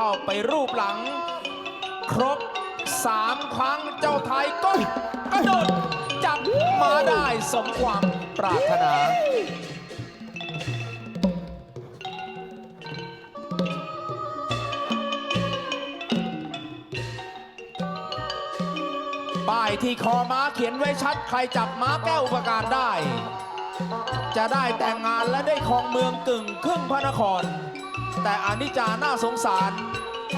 เข้าไปรูปหลัง ครบสามครั้งเจ้าไทยก็กระโดดจับมาได้สมความปรารถนาป้ายที่คอม้าเขียนไว้ชัดใครจับม้าแก้วอุปการได้ จะได้แต่งงานและได้ครองเมืองกึ่งครึ่งพระนคร แต่อานิจจาน่าสงสาร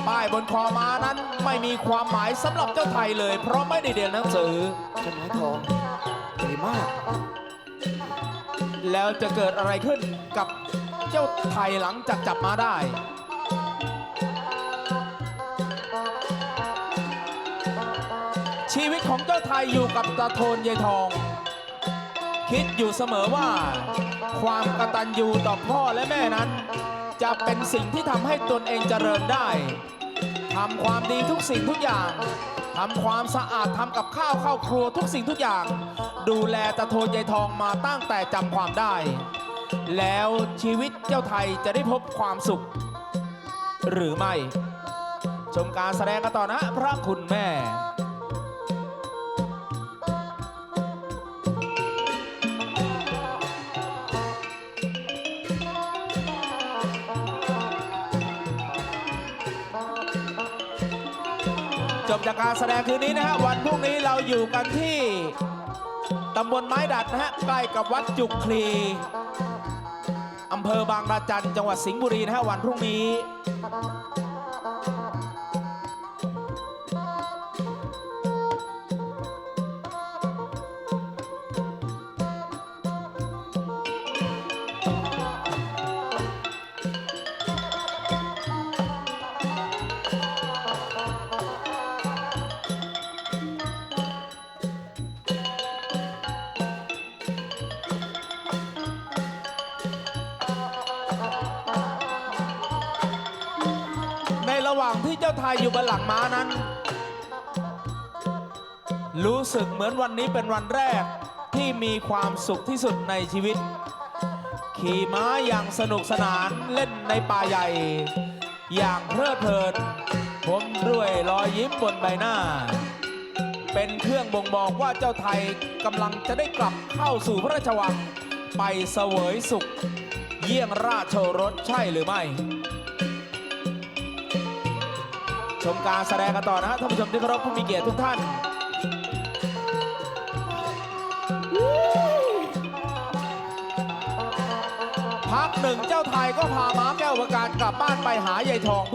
ป้ายบนคอม้านั้นไม่มีความหมายสำหรับเจ้าไทยเลย เพราะไม่ได้เรียนหนังสือ ต้นไม้ทองดีมาก แล้วจะเกิดอะไรขึ้นกับเจ้าไทยหลังจากจับมาได้ ชีวิตของเจ้าไทยอยู่กับตาโทนยายทอง คิดอยู่เสมอว่า ความกตัญญูต่อพ่อและแม่นั้น จะเป็นสิ่งที่ทำให้ตนเองเจริญได้ทำความดีทุกสิ่งทุกอย่างทำความสะอาดทำกับข้าวเข้าครัวทุกสิ่งทุกอย่าง ดูแลตาโทนยายทองมาตั้งแต่จำความได้ แล้วชีวิตเจ้าไทยจะได้พบความสุข หรือไม่ ชมการแสดงกันต่อนะพระคุณแม่ จบจากการแสดงคืนนี้นะฮะวันพรุ่งนี้เราอยู่กันที่ตำบลไม้ดัดนะฮะใกล้กับวัดจุกคลีอำเภอบางระจันจังหวัดสิงห์บุรีนะฮะวันพรุ่งนี้ หว่างที่เจ้าไทยอยู่บนหลังม้านั้น รู้สึกเหมือนวันนี้เป็นวันแรกที่มีความสุขที่สุดในชีวิต ขี่ม้าอย่างสนุกสนานเล่นในป่าใหญ่ อย่างเพลิดเพลิน ผมด้วยรอยยิ้มบนใบหน้า เป็นเครื่องบ่งบอกว่าเจ้าไทยกำลังจะได้กลับเข้าสู่พระราชวัง ไปเสวยสุข เยี่ยงราชโอรสใช่หรือไม่ ชมการแสดงกันต่อนะฮะท่านผู้ชมที่เคารพผู้มีเกียรติทุกท่านพักหนึ่งเจ้าไทยก็พาม้าแก้วประการกลับบ้านไปหายายทอง